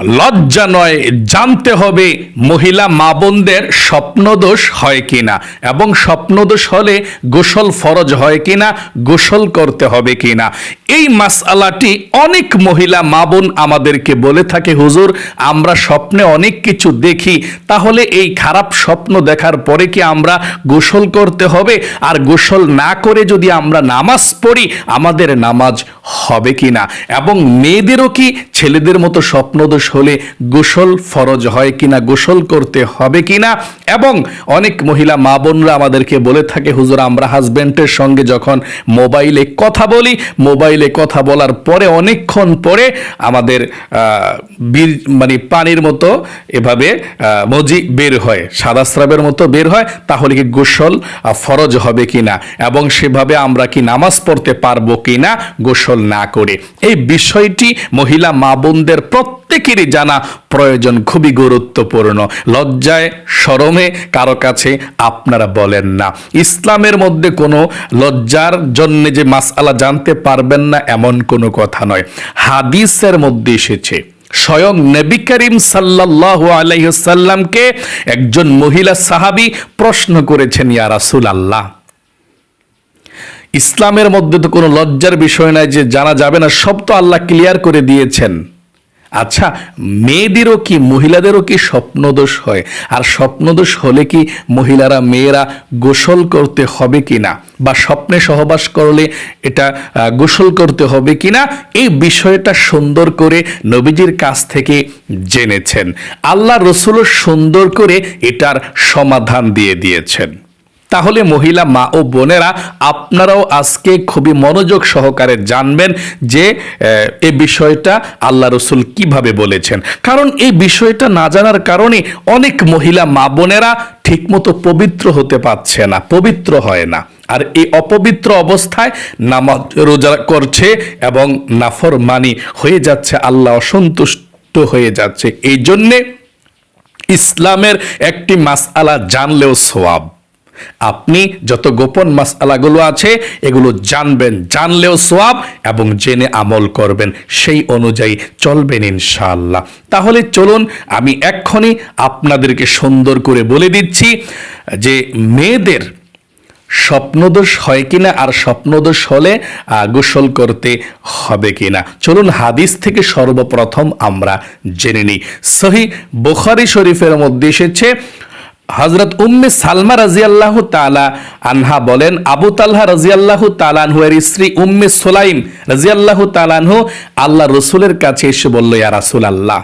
লজ্জা নয়, জানতে হবে মহিলা মা বোনদের স্বপ্নদোষ হয় কিনা এবং স্বপ্নদোষ হলে গোসল ফরজ হয় কিনা, গোসল করতে হবে কিনা। এই মাসআলাটি অনেক মহিলা মা বোন আমাদেরকে বলে থাকে, হুজুর, আমরা স্বপ্নে অনেক কিছু দেখি, তাহলে এই খারাপ স্বপ্ন দেখার পরে কি আমরা গোসল করতে হবে? আর গোসল না করে যদি আমরা নামাজ পড়ি, আমাদের নামাজ হবে কিনা? এবং মেয়েদেরও কি ছেলেদের মতো স্বপ্নদোষ হলে গোসল ফরজ হয় কিনা, গোসল করতে হবে কিনা? এবং অনেক মহিলা মা বোনরা আমাদেরকে বলে থাকে, হুজুর, আমরা হাজব্যান্ডের সঙ্গে যখন মোবাইলে কথা বলি মোবাইলে কথা বলার পরে, অনেকক্ষণ পরে আমাদের বীর মানে পানির মতো এভাবে মজি বের হয়, সাদা স্রাবের মতো বের হয়, তাহলে কি গোসল ফরজ হবে কিনা? এবং সেভাবে আমরা কি নামাজ পড়তে পারব কিনা? গোসল না করে। এই বিষয়টি মহিলা মা বোনদের প্রত্যেকেরই জানা প্রয়োজন খুবই গুরুত্বপূর্ণ। লজ্জায় শরমে কারও কাছে আপনারা বলেন না। ইসলামের মধ্যে কোনো লজ্জার জন্য যে মাসআলা জানতে পারবেন না এমন কোনো কথা নয়। হাদিসের মধ্যে এসেছে, স্বয়ং নবী করিম সাল্লাল্লাহু আলাইহি সাল্লামকে একজন মহিলা সাহাবি প্রশ্ন করেছেন, ইয়া রাসূল আল্লাহ ইসলামের মধ্যে তো কোনো লজ্জার বিষয় নাই যে জানা যাবে না, সব তো আল্লাহ ক্লিয়ার করে দিয়েছেন। আচ্ছা মেয়েদেরও কি, মহিলাদেরও কি স্বপ্নদোষ হয়? আর স্বপ্নদোষ হলে কি মহিলারা, মেয়েরা গোসল করতে হবে কি না বা স্বপ্নে সহবাস করলে এটা গোসল করতে হবে কি না এই বিষয়টা সুন্দর করে নবীজির কাছ থেকে জেনেছেন। আল্লাহ রসুলও সুন্দর করে এটার সমাধান দিয়ে দিয়েছেন। তাহলে মহিলা মা ও বোনেরা, আপনারাও আজকে খুবই মনোযোগ সহকারে জানবেন যে, এ বিষয়টা আল্লাহ রসুল কীভাবে বলেছেন। কারণ এই বিষয়টা না জানার কারণে অনেক মহিলা মা বোনেরা ঠিকমতো পবিত্র হতে পারছে না, পবিত্র হয় না। আর এই অপবিত্র অবস্থায় নামাজ রোজা করছে এবং নাফরমানি হয়ে যাচ্ছে, আল্লাহ অসন্তুষ্ট হয়ে যাচ্ছে। এই জন্যে ইসলামের একটি মাসআলা জানলেও সোয়াব আপনি যত গোপন মাসআলাগুলো আছে, এগুলো জানবেন, জানলেও সোয়াব এবং জেনে আমল করবেন। সেই অনুযায়ী চলবেন ইনশাআল্লাহ। তাহলে চলুন, আমি এক্ষুনি আপনাদেরকে সুন্দর করে বলে দিচ্ছি যে মেয়েদের স্বপ্নদোষ হয় কিনা আর স্বপ্নদোষ হলে গোসল করতে হবে কিনা। চলুন, হাদিস থেকে সর্বপ্রথম আমরা জেনে নিই। সহি বুখারি শরীফের মধ্যে এসেছে হজরত উম্মে সালমা রাজিয়াল্লাহু তালা আনহা বলেন, আবু তালহা রাজিয়াল্লাহু এর স্ত্রী উম্মে সোলাইম রাজিয়াল্লাহু তালানহু আল্লাহ রসুলের কাছে এসে বলল, ইয়া রাসুল আল্লাহ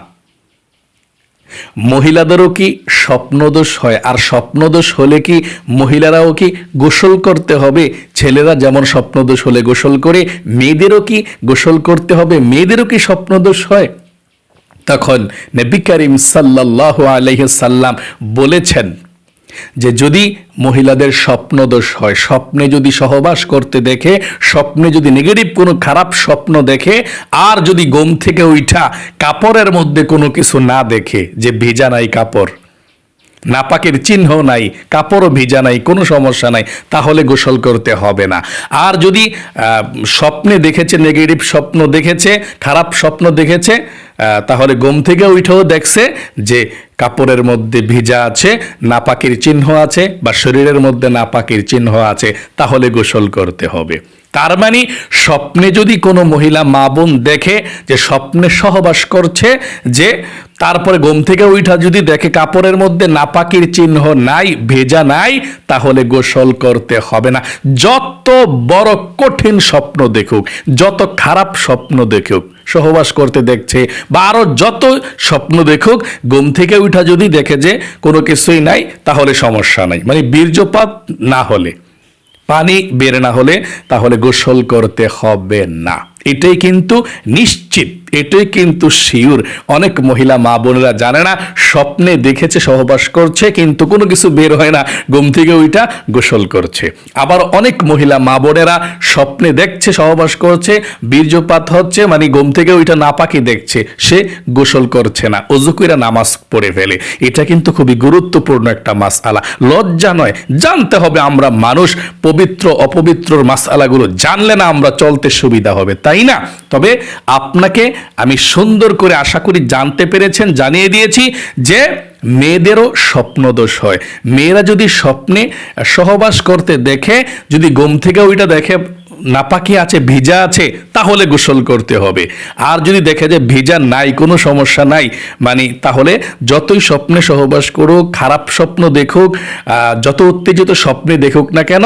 মহিলাদেরও কি স্বপ্নদোষ হয়? আর স্বপ্নদোষ হলে কি মহিলারাও কি গোসল করতে হবে? ছেলেরা যেমন স্বপ্নদোষ হলে গোসল করে, মেয়েদেরও কি গোসল করতে হবে? মেয়েদেরও কি স্বপ্নদোষ হয়? তখন নবী করিম সাল্লাহ আলহ্লাম বলেছেন যে যদি মহিলাদের স্বপ্নদোষ হয়, স্বপ্নে যদি সহবাস করতে দেখে, স্বপ্নে যদি নেগেটিভ কোনো খারাপ স্বপ্ন দেখে, আর যদি গোম থেকে উঠা কাপড়ের মধ্যে কোনো কিছু না দেখে, যে ভেজা নাই কাপড়, নাপাকের চিহ্ন নাই, কাপড়ও ভিজা নাই, কোনো সমস্যা নাই, তাহলে গোসল করতে হবে না। আর যদি স্বপ্নে দেখেছে নেগেটিভ স্বপ্ন দেখেছে, খারাপ স্বপ্ন দেখেছে তাহলে গম থেকে উঠেও দেখছে যে কাপড়ের মধ্যে ভিজা আছে, নাপাকের চিহ্ন আছে বা শরীরের মধ্যে নাপাকির চিহ্ন আছে, তাহলে গোসল করতে হবে। তার মানে স্বপ্নে যদি কোনো মহিলা মা বোন দেখে যে স্বপ্নে সহবাস করছে, যে তারপরে ঘুম থেকে উঠা যদি দেখে কাপড়ের মধ্যে নাপাকির চিহ্ন নাই, ভেজা নাই, তাহলে গোসল করতে হবে না। যত বড় কঠিন স্বপ্ন দেখুক, যত খারাপ স্বপ্ন দেখুক, সহবাস করতে দেখছে বা আরও যত স্বপ্ন দেখুক, ঘুম থেকে উঠা যদি দেখে যে কোনো কিছুই নাই, তাহলে সমস্যা নাই। মানে বীর্যপাত না হলে। পানি বের না হলে তাহলে গোসল করতে হবে না। এটাই কিন্তু নিশ্চিত, এটাই কিন্তু শিওর। অনেক মহিলা মা বোনেরা জানে না, স্বপ্নে দেখেছে, সহবাস করছে, কিন্তু কোনো কিছু বের হয় না, ঘুম থেকে ওইটা গোসল করছে। আবার অনেক মহিলা মা বোনেরা স্বপ্নে দেখছে, সহবাস করছে, বীর্যপাত হচ্ছে মানে ঘুম থেকে ওইটা না নাপাকি দেখছে, সে গোসল করছে না অজুকুইরা নামাজ পড়ে ফেলে। এটা কিন্তু খুবই গুরুত্বপূর্ণ একটা মাসআলা লজ্জা নয়, জানতে হবে আমরা মানুষ পবিত্র, অপবিত্রর মাসআলাগুলো জানলে না আমরা চলতে সুবিধা হবে। তাই তাই না? তবে আপনাকে আমি সুন্দর করে আশা করি জানতে পেরেছেন, জানিয়ে দিয়েছি যে মেয়েদেরও স্বপ্নদোষ হয়। মেয়েরা যদি স্বপ্নে সহবাস করতে দেখে, যদি গম থেকে ওইটা দেখে নাপাকি আছে, ভিজা আছে, তাহলে গোসল করতে হবে। আর যদি দেখে যে ভিজা নাই, কোনো সমস্যা নাই মানে তাহলে যতই স্বপ্নে সহবাস করুক, খারাপ স্বপ্ন দেখুক যত উত্তেজিত স্বপ্নে দেখুক না কেন,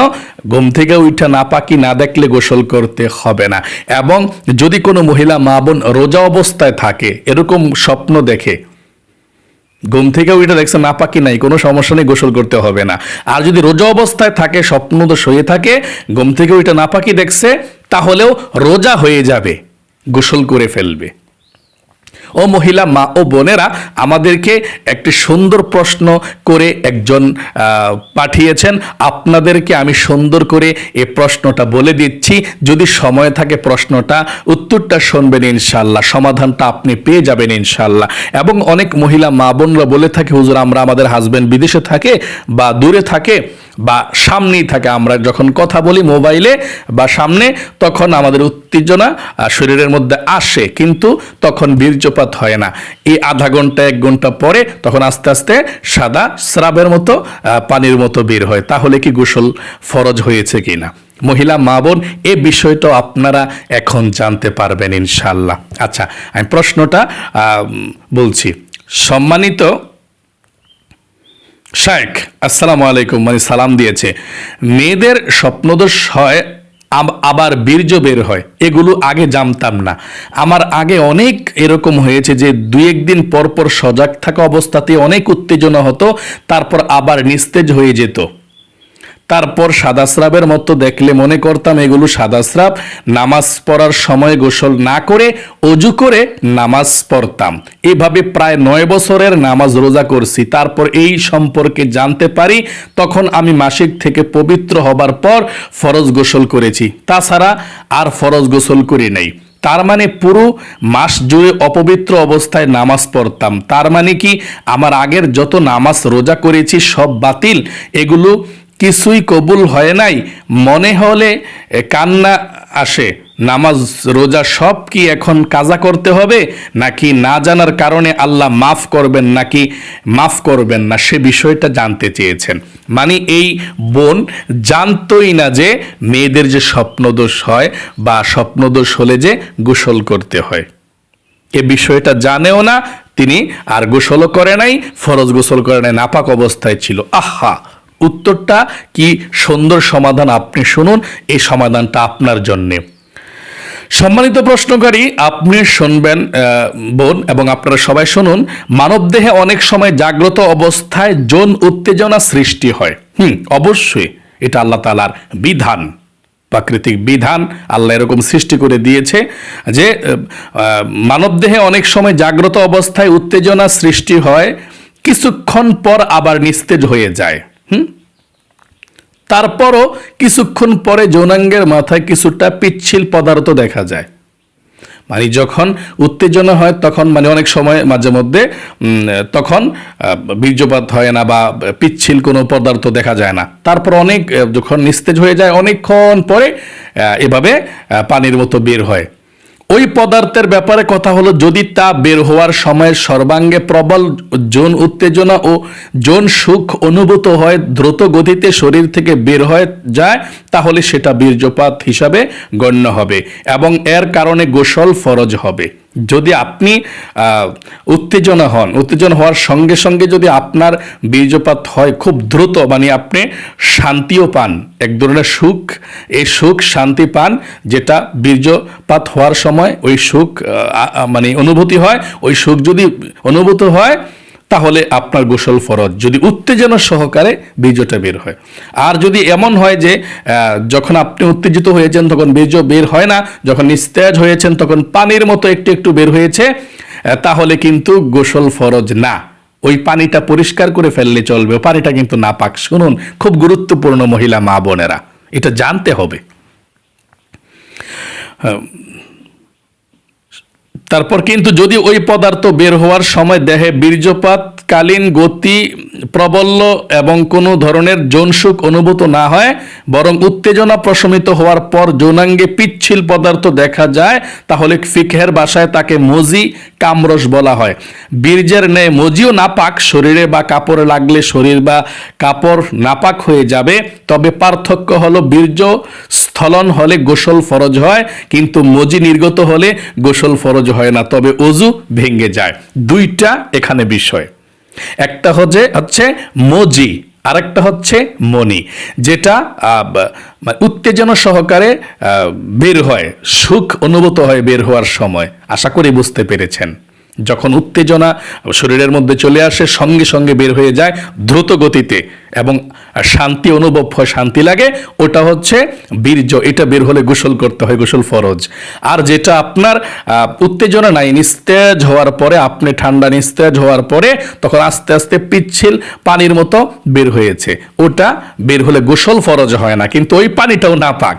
ঘুম থেকে উঠা নাপাকি না দেখলে গোসল করতে হবে না। এবং যদি কোনো মহিলা মা বোন রোজা অবস্থায় থাকে, এরকম স্বপ্ন দেখে ঘুম থেকে ওইটা দেখছে না পাকি নাই, কোনো সমস্যা নেই, গোসল করতে হবে না। আর যদি রোজা অবস্থায় থাকে, স্বপ্ন তো শুয়ে থাকে, ঘুম থেকে ওইটা না পাকি দেখছে, তাহলেও রোজা হয়ে যাবে, গোসল করে ফেলবে। ও মহিলা মা ও বোনেরা আমাদেরকে একটি সুন্দর প্রশ্ন করে একজন পাঠিয়েছেন। আপনাদেরকে আমি সুন্দর করে এ প্রশ্নটা বলে দিচ্ছি। যদি সময় থাকে প্রশ্নটা, উত্তরটা শুনবেন ইনশাল্লাহ। সমাধানটা আপনি পেয়ে যাবেন ইনশাল্লাহ। এবং অনেক মহিলা মা বোনরা বলে থাকে, হুজুর, আমরা আমাদের হাজবেন্ড বিদেশে থাকে বা দূরে থাকে বা সামনেই থাকে। আমরা যখন কথা বলি মোবাইলে বা সামনে, তখন আমাদের উত্তেজনা শরীরের মধ্যে আসে। কিন্তু তখন বীর্যপাত হয় না। এই আধা ঘণ্টা, এক ঘণ্টা পরে তখন আস্তে আস্তে সাদা স্রাবের মতো পানির মতো বের হয়। তাহলে কি গোসল ফরজ হয়েছে কিনা মহিলা, মা, বোন, এ বিষয়টা আপনারা এখন জানতে পারবেন ইনশাল্লাহ আচ্ছা আমি প্রশ্নটা বলছি। সম্মানিত শেখ আসসালামু আলাইকুম মানে সালাম দিয়েছে। মেয়েদের স্বপ্নদোষ হয় আবার বীর্য বের হয়। এগুলো আগে জানতাম না। আমার আগে অনেক এরকম হয়েছে যে দুই একদিন পরপর পর সজাগ থাকা অবস্থাতে অনেক উত্তেজনা হতো, তারপর আবার নিস্তেজ হয়ে যেত। তারপর সাদাস্রাবের মতো দেখলে মনে করতাম এগুলো সাদাস্রাব। নামাজ পড়ার সময় গোসল না করে অজু করে নামাজ পড়তাম। এভাবে প্রায় নয় বছরের নামাজ রোজা করছি। তারপর এই সম্পর্কে জানতে পারি, তখন আমি মাসিক থেকে পবিত্র হবার পর ফরজ গোসল করেছি। তাছাড়া আর ফরজ গোসল করি নাই। তার মানে পুরো মাস জুড়ে অপবিত্র অবস্থায় নামাজ পড়তাম। তার মানে কি, আমার আগের যত নামাজ রোজা করেছি সব বাতিল। এগুলো কিছুই কবুল হয় নাই। মনে হলে কান্না আসে। নামাজ, রোজা সব কি এখন কাজা করতে হবে? নাকি না জানার কারণে আল্লাহ মাফ করবেন, নাকি মাফ করবেন না? সে বিষয়টা জানতে চেয়েছেন। মানে এই বোন জানতই না যে মেয়েদের যে স্বপ্নদোষ হয় বা স্বপ্নদোষ হলে যে গোসল করতে হয়। এ বিষয়টা জানেও না, তিনি আর গোসলও করে নাই, ফরজ গোসল করে নাই, নাপাক অবস্থায় ছিল। আহা! উত্তরটা কি সুন্দর সমাধান আপনি শুনুন, এই সমাধানটা আপনার জন্যে। সম্মানিত প্রশ্নকারী, আপনি শুনবেন বোন, এবং আপনারা সবাই শুনুন, মানবদেহে অনেক সময় জাগ্রত অবস্থায় যৌন উত্তেজনা সৃষ্টি হয়। হুম, অবশ্যই এটা আল্লাহ তালার বিধান, প্রাকৃতিক বিধান, আল্লাহ এরকম সৃষ্টি করে দিয়েছে যে মানবদেহে অনেক সময় জাগ্রত অবস্থায় উত্তেজনা সৃষ্টি হয়, কিছুক্ষণ পর আবার নিস্তেজ হয়ে যায়। তারপরও কিছুক্ষণ পরে যৌনাঙ্গের মাথায় কিছুটা পিচ্ছিল পদার্থ দেখা যায়। মানে যখন উত্তেজনা হয়, তখন মানে অনেক সময় মাঝে মধ্যে তখন বীর্যপাত হয় না বা পিচ্ছিল কোনো পদার্থ দেখা যায় না। তারপর অনেক যখন নিস্তেজ হয়ে যায়, অনেকক্ষণ পরে এভাবে পানির মতো বের হয়। ওই পদার্থের ব্যাপারে কথা হলো, যদি তা বের হওয়ার সময় সর্বাঙ্গে প্রবল যৌন উত্তেজনা ও যৌন সুখ অনুভূত হয়, দ্রুত গতিতে শরীর থেকে বের হয়ে যায়, তাহলে সেটা বীর্যপাত হিসাবে গণ্য হবে এবং এর কারণে গোসল ফরজ হবে। যদি আপনি উত্তেজনা হন, উত্তেজনা হওয়ার সঙ্গে সঙ্গে যদি আপনার বীর্যপাত হয় খুব দ্রুত মানে আপনি শান্তিও পান, এক ধরনের সুখ এই সুখ শান্তি পান, যেটা বীর্যপাত হওয়ার সময় ওই সুখ মানে অনুভূতি হয়, ওই সুখ যদি অনুভূত হয় তাহলে আপনার গোসল ফরজ। যদি উত্তেজনা সহকারে বীর্যটা বের হয়। আর যদি এমন হয় যে যখন আপনি উত্তেজিত হয়েছেন তখন বীর্য বের হয় না, যখন নিস্তেজ হয়েছেন তখন পানির মতো একটু একটু বের হয়েছে তাহলে কিন্তু গোসল ফরজ না। ওই পানিটা পরিষ্কার করে ফেললে চলবে। পানিটা কিন্তু না পাক শুনুন, খুব গুরুত্বপূর্ণ মহিলা মা বোনেরা। এটা জানতে হবে। তারপর কিন্তু যদি ওই পদার্থ বের হওয়ার সময় দেহে বীর্যপাত প্রস্রাবকালীন গতি প্রবল্য এবং কোনো ধরনের যৌনসুখ অনুভূত না হয়, বরং উত্তেজনা প্রশমিত হওয়ার পর যৌনাঙ্গে পিচ্ছিল পদার্থ দেখা যায়, তাহলে ফিকহের বাসায় তাকে মজি কামরস বলা হয়। বীর্যের ন্যায় মজিও নাপাক, শরীরে বা কাপড়ে লাগলে শরীর বা কাপড় নাপাক হয়ে যাবে। তবে পার্থক্য হলো বীর্য স্থলন হলে গোসল ফরজ হয়, কিন্তু মজি নির্গত হলে গোসল ফরজ হয় না, তবে অজু ভেঙে যায়। দুইটা এখানে বিষয়। একটা হচ্ছে হচ্ছে মজি, আরেকটা হচ্ছে মনি, যেটা উত্তেজনা সহকারে বের হয়, সুখ অনুভূত হয় বের হওয়ার সময়। আশা করি বুঝতে পেরেছেন। যখন উত্তেজনা শরীরের মধ্যে চলে আসে, সঙ্গে সঙ্গে বের হয়ে যায় দ্রুত গতিতে এবং শান্তি অনুভব হয়, শান্তি লাগে। ওটা হচ্ছে বীর্য, এটা বের হলে গোসল করতে হয়, গোসল ফরজ। আর যেটা আপনার উত্তেজনা নাই, নিস্তেজ হওয়ার পরে, আপনি ঠান্ডা নিস্তেজ হওয়ার পরে, তখন আস্তে আস্তে পিচ্ছিল পানির মতো বের হয়েছে। ওটা বের হলে গোসল ফরজ হয় না, কিন্তু ওই পানিটাও নাপাক।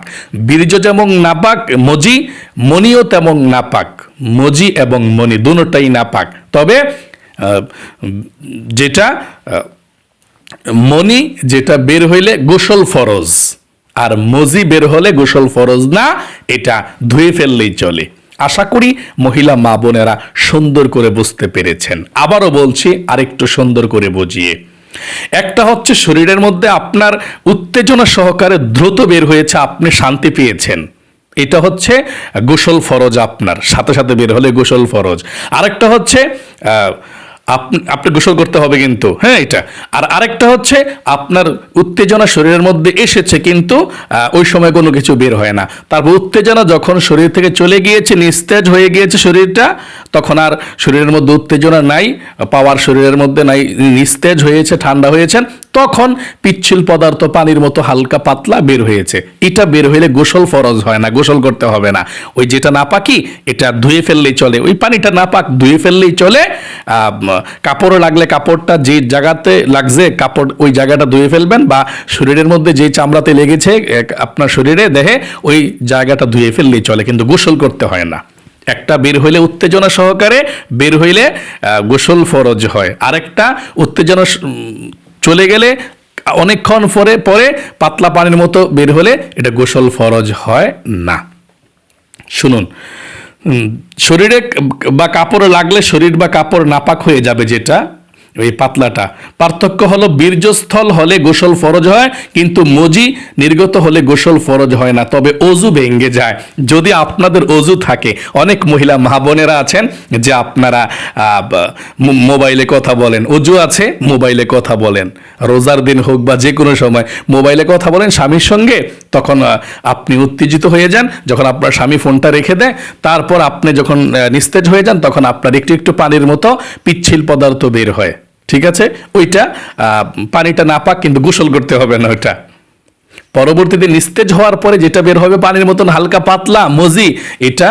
বীর্য যেমন নাপাক, মজি মনিও তেমন নাপাক, মজি এবং মনি দুটোটাই নাপাক। তবে যেটা মনি যেটা বের হইলে গোসল ফরজ, আর মজি বের হলে গোসল ফরজ না, এটা ধুয়ে ফেললেই চলে। আশা করি মহিলা মা বোনেরা সুন্দর করে বুঝতে পেরেছেন। আবারও বলছি, আরেকটু সুন্দর করে বুঝিয়ে। একটা হচ্ছে শরীরের মধ্যে আপনার উত্তেজনা সহকারে দ্রুত বের হয়েছে, আপনি শান্তি পেয়েছেন। এটা হচ্ছে গোসল ফরজ আপনার। সাথে সাথে বের হলে গোসল ফরজ। আরেকটা হচ্ছে আপনি গোসল করতে হবে কিন্তু। হ্যাঁ এটা। আর আরেকটা হচ্ছে, আপনার উত্তেজনা শরীরের মধ্যে এসেছে কিন্তু ওই সময় কোনো কিছু বের হয় না। তারপর উত্তেজনা যখন শরীর থেকে চলে গিয়েছে, নিস্তেজ হয়ে গিয়েছে শরীরটা, তখন আর শরীরের মধ্যে উত্তেজনা নাই, পাওয়ার শরীরের মধ্যে নাই, নিস্তেজ হয়েছে, ঠান্ডা হয়েছেন। তখন পিচ্ছিল পদার্থ পানির মতো হালকা পাতলা বের হয়েছে। এটা বের হইলে গোসল ফরজ হয় না গোসল করতে হবে না। ওই যেটা না পাকি এটা ধুয়ে ফেললেই চলে। ওই পানিটা না পাক ধুয়ে ফেললেই চলে। আহ, উম, কাপড়ে লাগলে কাপড়টা যে জায়গাতে লাগছে কাপড় ওই জায়গাটা ধুয়ে ফেলবেন বা শরীরের মধ্যে যে চামড়াতে লেগেছে আপনার শরীরে দেহে ওই জায়গাটা ধুয়ে ফেললেই চলে। কিন্তু গোসল করতে হয় না। একটা বের হইলে উত্তেজনা সহকারে বের হইলে গোসল ফরজ হয়। আরেকটা উত্তেজনা চলে গেলে অনেকক্ষণ পরে পরে পাতলা পানির মতো বের হলে এটা গোসল ফরজ হয় না। শুনুন শরীরে বা কাপড়ে লাগলে শরীর বা কাপড় নাপাক হয়ে যাবে যেটা ওই পাতলাটা। পার্থক্য হলো বীর্যস্থল হলে গোসল ফরজ হয়, কিন্তু মজি নির্গত হলে গোসল ফরজ হয় না, তবে অজু ভেঙ্গে যায়। যদি আপনাদের অজু থাকে, অনেক মহিলা মা বোনেরা আছেন যে আপনারা মোবাইলে কথা বলেন, অজু আছে, মোবাইলে কথা বলেন। রোজার দিন হোক বা যে কোনো সময় মোবাইলে কথা বলেন স্বামীর সঙ্গে, তখন আপনি উত্তেজিত হয়ে যান, যখন আপনার স্বামী ফোনটা রেখে দেয়, তারপর আপনি যখন নিস্তেজ হয়ে যান, তখন আপনার একটু একটু পানির মতো পিচ্ছিল পদার্থ বের হয়। ঠিক আছে? ওইটা পানিটা নাপাক কিন্তু গোসল করতে হবে না ওইটা। পরবর্তীতে নিস্তেজ হওয়ার পরে যেটা বের হবে পানির মতন হালকা পাতলা, মজি, এটা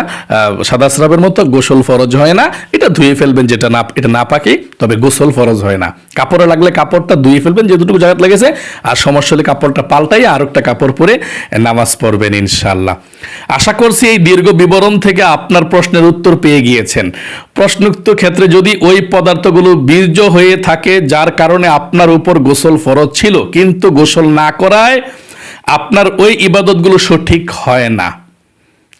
সাদা স্রাবের মতো গোসল ফরজ হয় না। এটা ধুয়ে ফেলবেন যেটা না এটা না পাকে তবে গোসল ফরজ হয় না। কাপড়ে লাগলে কাপড়টা ধুয়ে ফেলবেন, যেটুকু জায়গা লেগেছে। আর সমস্যা হলে কাপড়টা পাল্টাই আর একটা কাপড় পরে নামাজ পড়বেন ইনশাল্লাহ আশা করছি এই দীর্ঘ বিবরণ থেকে আপনার প্রশ্নের উত্তর পেয়ে গিয়েছেন। প্রশ্নোক্ত ক্ষেত্রে যদি ওই পদার্থগুলো বীর্য হয়ে থাকে, যার কারণে আপনার উপর গোসল ফরজ ছিল, কিন্তু গোসল না করায় আপনার ওই ইবাদতগুলো সঠিক হয় না।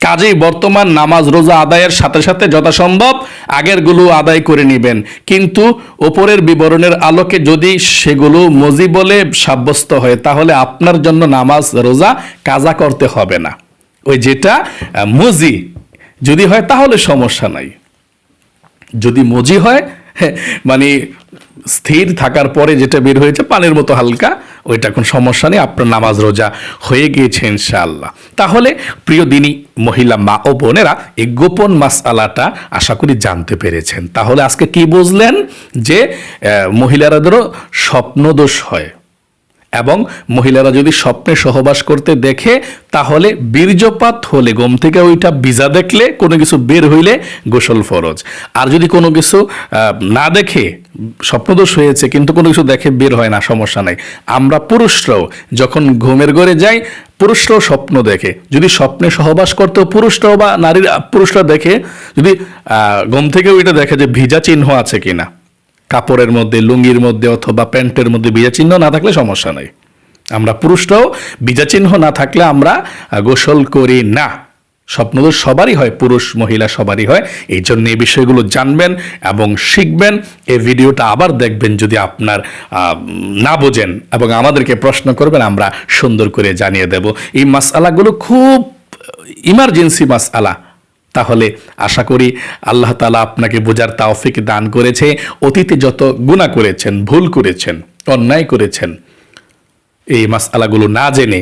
কাজেই বর্তমান নামাজ রোজা আদায়ের সাথে সাথে যথাসম্ভব আগেরগুলো আদায় করে নেবেন। কিন্তু ওপরের বিবরণের আলোকে যদি সেগুলো মজি বলে সাব্যস্ত হয় তাহলে আপনার জন্য নামাজ রোজা কাজা করতে হবে না। ওই যেটা মজি। যদি হয় তাহলে সমস্যা নাই। যদি মজি হ্যাঁ, মানে স্থির থাকার পরে যেটা বের হয়েছে পানির মতো হালকা ওইটা কোনো সমস্যা নেই, আপনার নামাজ রোজা হয়ে গিয়েছে ইনশাআল্লাহ। তাহলে প্রিয় দিনী মহিলা মা ও বোনেরা, এই গোপন মাসালাটা আশা করি জানতে পেরেছেন। তাহলে আজকে কি বুঝলেন? যে মহিলারাদেরও স্বপ্নদোষ হয়। এবং মহিলারা যদি স্বপ্নে সহবাস করতে দেখে, তাহলে বীর্যপাত হলে গম থেকে ওইটা বিজা দেখলে কোনো কিছু বের হইলে গোসল ফরজ। আর যদি কোনো কিছু না দেখে, স্বপ্নদোষ হয়েছে কিন্তু কোনো কিছু দেখে বের হয় না, সমস্যা নাই। আমরা পুরুষরাও যখন ঘুমের ঘরে যাই, পুরুষরাও স্বপ্ন দেখে। যদি স্বপ্নে সহবাস করতেও পুরুষরাও বা নারীর, পুরুষরা দেখে, যদি ঘুম থেকে ওইটা দেখে যে ভিজা চিহ্ন আছে কিনা। কাপড়ের মধ্যে, লুঙ্গির মধ্যে অথবা প্যান্টের মধ্যে বিজা চিহ্ন না থাকলে সমস্যা নেই। আমরা পুরুষরাও বিজা চিহ্ন না থাকলে আমরা গোসল করি না। স্বপ্নদোষ সবারই হয়, পুরুষ, মহিলা সবারই হয়। এই জন্য এই বিষয়গুলো জানবেন এবং শিখবেন। এই ভিডিওটা আবার দেখবেন যদি আপনার না বোঝেন এবং আমাদেরকে প্রশ্ন করবেন, আমরা সুন্দর করে জানিয়ে দেব। এই মাসালাগুলো খুব ইমার্জেন্সি মাসালা তাহলে আশা করি আল্লাহ তালা আপনাকে বোঝার তাওফিক দান করেছে। অতীতে যত গুণা করেছেন, ভুল করেছেন, অন্যায় করেছেন, এই মাসআলাগুলো না জেনে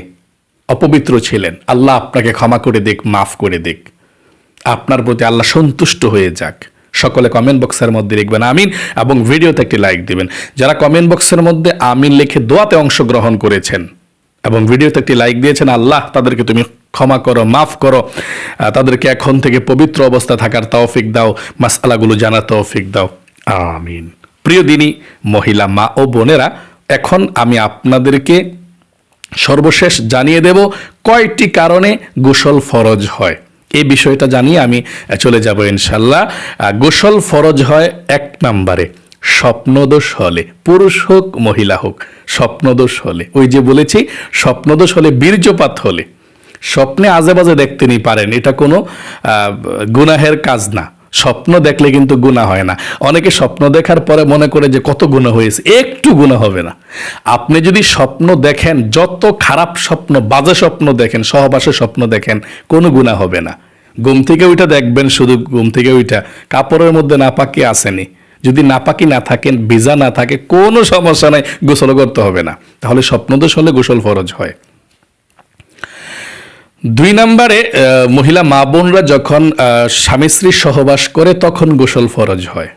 অপবিত্র ছিলেন, আল্লাহ আপনাকে ক্ষমা করে দিক, মাফ করে দিক। আপনার প্রতি আল্লাহ সন্তুষ্ট হয়ে যাক। সকলে কমেন্ট বক্সের মধ্যে লিখবেন আমিন এবং ভিডিওতে একটি লাইক দিবেন। যারা কমেন্ট বক্সের মধ্যে আমিন লিখে দোয়াতে অংশগ্রহণ করেছেন এবং ভিডিওতে একটি লাইক দিয়েছেন, আল্লাহ, তাদেরকে তুমি ক্ষমা করো, মাফ করো। তাদেরকে এখন থেকে পবিত্র অবস্থা থাকার তৌফিক দাও, মাসআলাগুলো জানার তৌফিক দাও। আমিন। প্রিয় দিনী, মহিলা, মা ও বোনেরা, এখন আমি আপনাদেরকে সর্বশেষ জানিয়ে দেব কয়টি কারণে গোসল ফরজ হয়। এই বিষয়টা জানিয়ে আমি চলে যাব ইনশাল্লাহ গোসল ফরজ হয় এক নম্বরে। স্বপ্নদোষ হলে, পুরুষ হোক, মহিলা হোক, স্বপ্নদোষ হলে। ওই যে বলেছি, স্বপ্নদোষ হলে, বীর্যপাত হলে। স্বপ্নে আজে বাজে দেখতে নি পারেন। এটা কোনো গুনাহের কাজ না। স্বপ্ন দেখলে কিন্তু গুণা হয় না। অনেকে স্বপ্ন দেখার পরে মনে করে যে কত গুণা হয়েছে, একটু গুণা হবে না। আপনি যদি স্বপ্ন দেখেন, যত খারাপ স্বপ্ন, বাজে স্বপ্ন দেখেন সহবাসের স্বপ্ন দেখেন, কোনো গুণা হবে না। ঘুম থেকে ওইটা দেখবেন শুধু ঘুম থেকে ওইটা কাপড়ের মধ্যে না পাকিয়ে আসেনি। যদি নাপাকি না থাকেন, ভিজা না থাকে, কোনো সমস্যা নাই, গোসল করতে হবে না। তাহলে স্বপ্নদোষ হলে গোসল ফরজ হয়। দুই নম্বরে মহিলা মা বোনরা যখন স্বামী স্ত্রী সহবাস করে, তখন গোসল ফরজ হয়।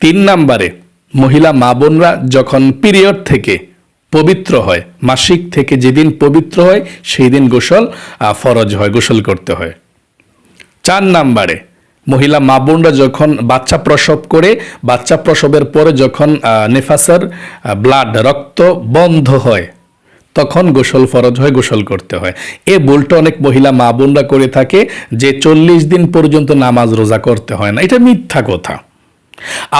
তিন নম্বরে, মহিলা মা বোনরা যখন পিরিয়ড থেকে পবিত্র হয়, মাসিক থেকে যেদিন পবিত্র হয় সেই দিন গোসল ফরজ হয়, গোসল করতে হয়। চার নাম্বারে মহিলা মা বোনরা যখন বাচ্চা প্রসব করে, বাচ্চা প্রসবের পরে যখন নেফাসের ব্লাড রক্ত বন্ধ হয়, তখন গোসল ফরজ হয়, গোসল করতে হয়। এ ভুলটা অনেক মহিলা মা বোনরা করে থাকে যে চল্লিশ দিন পর্যন্ত নামাজ রোজা করতে হয় না। এটা মিথ্যা কথা।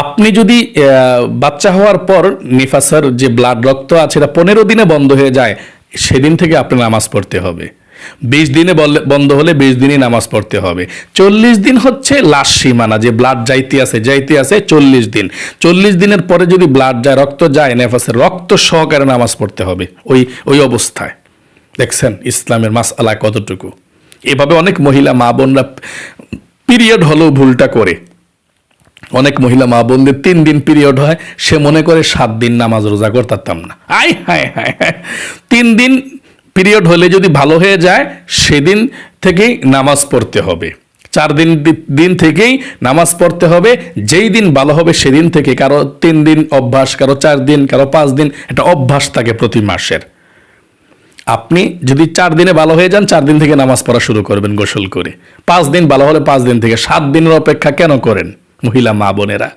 আপনি যদি বাচ্চা হওয়ার পর নিফাসার যে ব্লাড রক্ত আছে, এটা পনেরো দিনে বন্ধ হয়ে যায়, সেদিন থেকে আপনি নামাজ পড়তে হবে। বিশ দিনে বন্ধ হলে বিশ দিনই নামাজ পড়তে হবে। চল্লিশ দিন হচ্ছে লাস্ট সীমানা, যে ব্লাড যাইতে আছে যাইতে আছে চল্লিশ দিন। চল্লিশ দিনের পরে যদি ব্লাড যায়, রক্ত যায়, নেফাসের রক্ত সহকারে নামাজ পড়তে হবে, ওই ওই অবস্থায়। দেখছেন ইসলামের মাস আলা কতটুকু? এভাবে অনেক মহিলা মা বোনরা পিরিয়ড হলেও ভুলটা করে। অনেক মহিলা মা বোনদের তিন দিন পিরিয়ড হয়, সে মনে করে সাত দিন নামাজ রোজা করতাম না। আয় হায় হায়। তিন দিন পিরিয়ড হলে যদি ভালো হয়ে যায়, সেদিন থেকেই নামাজ পড়তে হবে। চার দিন দিন থেকেই নামাজ পড়তে হবে। যেই দিন ভালো হবে, সেদিন থেকে কারও তিন দিন অভ্যাস, কারও চার দিন, কারও পাঁচ দিন এটা অভ্যাস থাকে প্রতি মাসের। আপনি যদি চার দিনে ভালো হয়ে যান, চার দিন থেকে নামাজ পড়া শুরু করবেন গোসল করে। পাঁচ দিন ভালো হলে পাঁচ দিন থেকে সাত দিনের অপেক্ষা কেন করেন মহিলা মা বোনেরা?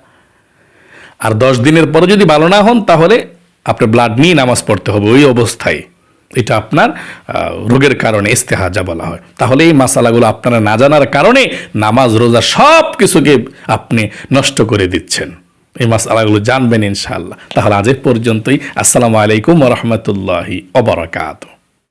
আর দশ দিনের পরে যদি ভালো না হন, তাহলে আপনার ব্লাড নিয়ে নামাজ পড়তে হবে ওই অবস্থায়। এটা আপনার রোগের কারণে ইস্তেহাজা বলা হয়। তাহলে এই মাসালাগুলো আপনারা না জানার কারণে নামাজ, রোজা সব কিছুকে আপনি নষ্ট করে দিচ্ছেন। এই মাসালাগুলো জানবেন ইনশাআল্লাহ। তাহলে আজ পর্যন্তই। আসসালামু আলাইকুম রহমতুল্লাহি অবরাকাত